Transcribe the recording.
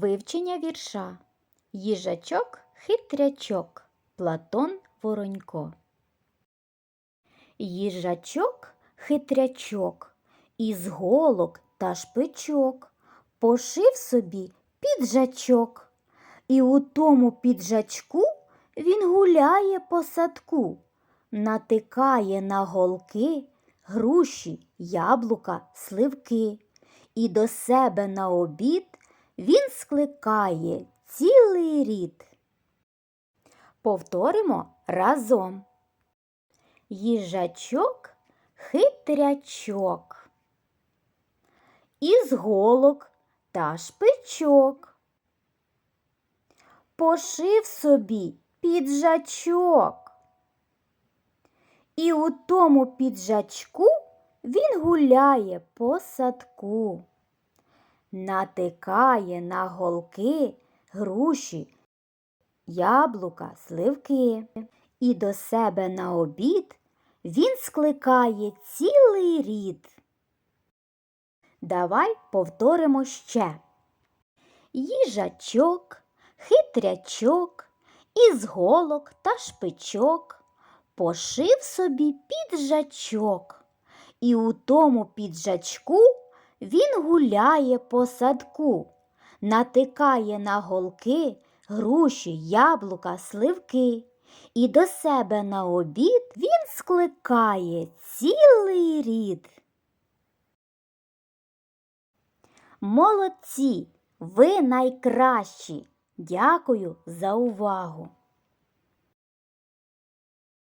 Вивчення вірша. Їжачок хитрячок. Платон Воронько. Їжачок хитрячок, із голок та шпичок пошив собі піджачок. І у тому піджачку він гуляє по садку, натикає на голки груші, яблука, сливки. І до себе на обід він скликає цілий рід. Повторимо разом. Їжачок хитрячок. Із голок та шпичок. Пошив собі піджачок. І у тому піджачку він гуляє по садку, натикає на голки груші, яблука, сливки. І до себе на обід він скликає цілий рід. Давай повторимо ще. Їжачок, хитрячок, із голок та шпичок пошив собі піджачок. І у тому піджачку він гуляє по садку, натикає на голки груші, яблука, сливки. І до себе на обід він скликає цілий рід. Молодці! Ви найкращі! Дякую за увагу!